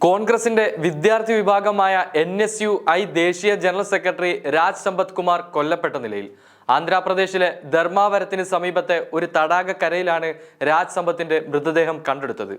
കോൺഗ്രസിന്റെ വിദ്യാർത്ഥി വിഭാഗമായ എൻ ഐ ദേശീയ ജനറൽ സെക്രട്ടറി രാജ് സമ്പത് കുമാർ കൊല്ലപ്പെട്ട നിലയിൽ ആന്ധ്രാപ്രദേശിലെ ധർമാവരത്തിന് സമീപത്തെ ഒരു തടാകക്കരയിലാണ് രാജ് സമ്പത്തിന്റെ മൃതദേഹം കണ്ടെടുത്തത്.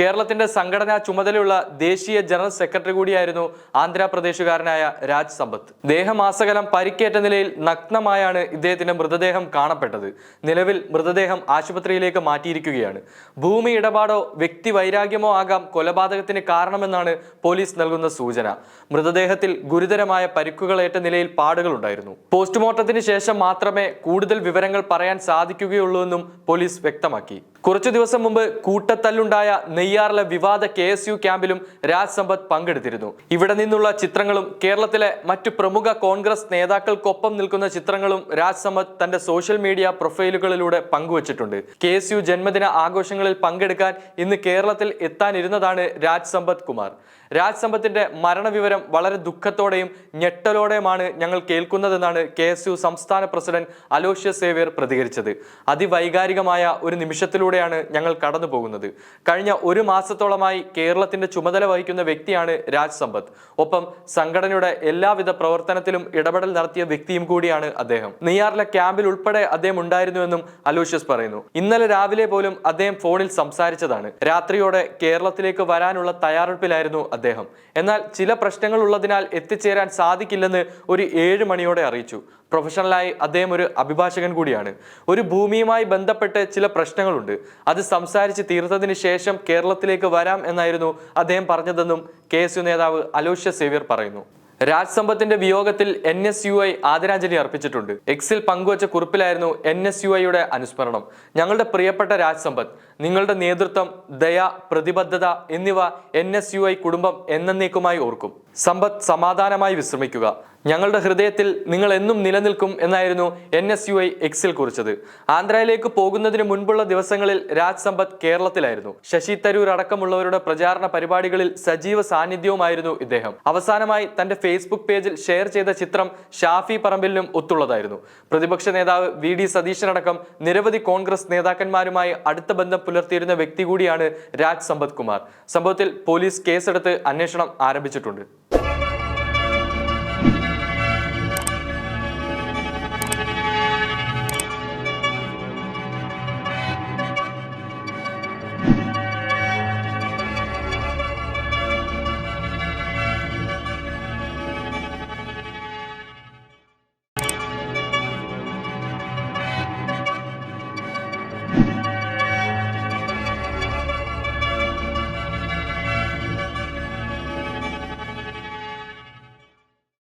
കേരളത്തിന്റെ സംഘടനാ ചുമതലയുള്ള ദേശീയ ജനറൽ സെക്രട്ടറി കൂടിയായിരുന്നു ആന്ധ്രാപ്രദേശുകാരനായ രാജ് സമ്പത്ത് ദേഹമാസകലം പരിക്കേറ്റ നിലയിൽ നഗ്നമായാണ് ഇദ്ദേഹത്തിന്റെ മൃതദേഹം കാണപ്പെട്ടത്. നിലവിൽ മൃതദേഹം ആശുപത്രിയിലേക്ക് മാറ്റിയിരിക്കുകയാണ്. ഭൂമി ഇടപാടോ വ്യക്തി വൈരാഗ്യമോ ആകാം കൊലപാതകത്തിന് കാരണമെന്നാണ് പോലീസ് നൽകുന്ന സൂചന. മൃതദേഹത്തിൽ ഗുരുതരമായ പരിക്കുകളേറ്റ നിലയിൽ പാടുകളുണ്ടായിരുന്നു. പോസ്റ്റ്മോർട്ടത്തിന് ശേഷം മാത്രമേ കൂടുതൽ വിവരങ്ങൾ പറയാൻ സാധിക്കുകയുള്ളൂ എന്നും പോലീസ് വ്യക്തമാക്കി. കുറച്ചു ദിവസം മുമ്പ് കൂട്ടത്തല്ലുണ്ടായ നെയ്യാറിലെ വിവാദ കെ എസ് യു ക്യാമ്പിലും രാജ് സമ്പത്ത് പങ്കെടുത്തിരുന്നു. ഇവിടെ നിന്നുള്ള ചിത്രങ്ങളും കേരളത്തിലെ മറ്റു പ്രമുഖ കോൺഗ്രസ് നേതാക്കൾക്കൊപ്പം നിൽക്കുന്ന ചിത്രങ്ങളും രാജ് സമ്പത്ത് തന്റെ സോഷ്യൽ മീഡിയ പ്രൊഫൈലുകളിലൂടെ പങ്കുവച്ചിട്ടുണ്ട്. കെ എസ് യു ജന്മദിന ആഘോഷങ്ങളിൽ പങ്കെടുക്കാൻ ഇന്ന് കേരളത്തിൽ എത്താനിരുന്നതാണ് രാജ് സമ്പത്ത് കുമാർ. രാജ് സമ്പത്തിന്റെ മരണവിവരം വളരെ ദുഃഖത്തോടെയും ഞെട്ടലോടെയുമാണ് ഞങ്ങൾ കേൾക്കുന്നതെന്നാണ് കെ എസ് യു സംസ്ഥാന പ്രസിഡന്റ് അലോഷ്യസ് സേവ്യർ പ്രതികരിച്ചത്. അതിവൈകാരികമായ ഒരു നിമിഷത്തിലൂടെയാണ് ഞങ്ങൾ കടന്നു പോകുന്നത് കഴിഞ്ഞ ഒരു മാസത്തോളമായി കേരളത്തിന്റെ ചുമതല വഹിക്കുന്ന വ്യക്തിയാണ് രാജ് സമ്പത്ത്. ഒപ്പം സംഘടനയുടെ എല്ലാവിധ പ്രവർത്തനത്തിലും ഇടപെടൽ നടത്തിയ വ്യക്തിയും കൂടിയാണ് അദ്ദേഹം. നെയ്യാറിലെ ക്യാമ്പിൽ ഉൾപ്പെടെ അദ്ദേഹം ഉണ്ടായിരുന്നുവെന്നും അലോഷ്യസ് പറയുന്നു. ഇന്നലെ രാവിലെ പോലും അദ്ദേഹം ഫോണിൽ സംസാരിച്ചതാണ്. രാത്രിയോടെ കേരളത്തിലേക്ക് വരാനുള്ള തയ്യാറെടുപ്പിലായിരുന്നു അദ്ദേഹം. എന്നാൽ ചില പ്രശ്നങ്ങൾ ഉള്ളതിനാൽ എത്തിച്ചേരാൻ സാധിക്കില്ലെന്ന് ഒരു ഏഴ് മണിയോടെ അറിയിച്ചു. പ്രൊഫഷണലായി അദ്ദേഹം ഒരു അഭിഭാഷകൻ കൂടിയാണ്. ഒരു ഭൂമിയുമായി ബന്ധപ്പെട്ട് ചില പ്രശ്നങ്ങളുണ്ട്. അത് സംസാരിച്ച് തീർത്തതിന് ശേഷം കേരളത്തിലേക്ക് വരാം എന്നായിരുന്നു അദ്ദേഹം പറഞ്ഞതെന്നും കെ എസ് യു നേതാവ് അലോഷ്യ സേവ്യർ പറയുന്നു. രാജ് സമ്പത്തിന്റെ വിയോഗത്തിൽ എൻ എസ് യു ഐ ആദരാഞ്ജലി അർപ്പിച്ചിട്ടുണ്ട്. എക്സിൽ പങ്കുവച്ച കുറിപ്പിലായിരുന്നു എൻ എസ് യു ഐയുടെ അനുസ്മരണം. ഞങ്ങളുടെ പ്രിയപ്പെട്ട രാജ് സമ്പത്ത് നിങ്ങളുടെ നേതൃത്വം ദയ പ്രതിബദ്ധത എന്നിവ എൻ എസ് യു ഐ കുടുംബം എന്നേക്കുമായി ഓർക്കും. സമ്പത്ത് സമാധാനമായി വിശ്രമിക്കുക. ഞങ്ങളുടെ ഹൃദയത്തിൽ നിങ്ങൾ എന്നും നിലനിൽക്കും എന്നായിരുന്നു എൻ എസ് യു ഐ എക്സിൽ കുറിച്ചത്. ആന്ധ്രയിലേക്ക് പോകുന്നതിന് മുൻപുള്ള ദിവസങ്ങളിൽ രാജ് സമ്പത്ത് കേരളത്തിലായിരുന്നു. ശശി തരൂർ അടക്കമുള്ളവരുടെ പ്രചാരണ പരിപാടികളിൽ സജീവ സാന്നിധ്യവുമായിരുന്നു ഇദ്ദേഹം. അവസാനമായി തന്റെ ഫേസ്ബുക്ക് പേജിൽ ഷെയർ ചെയ്ത ചിത്രം ഷാഫി പറമ്പിലിനും ഒത്തുള്ളതായിരുന്നു. പ്രതിപക്ഷ നേതാവ് വി ഡി സതീശനടക്കം നിരവധി കോൺഗ്രസ് നേതാക്കന്മാരുമായി അടുത്ത ബന്ധം പുലർത്തിയിരുന്ന വ്യക്തി കൂടിയാണ് രാജ് സമ്പത്ത് കുമാർ. സംഭവത്തിൽ പോലീസ് കേസെടുത്ത് അന്വേഷണം ആരംഭിച്ചിട്ടുണ്ട്.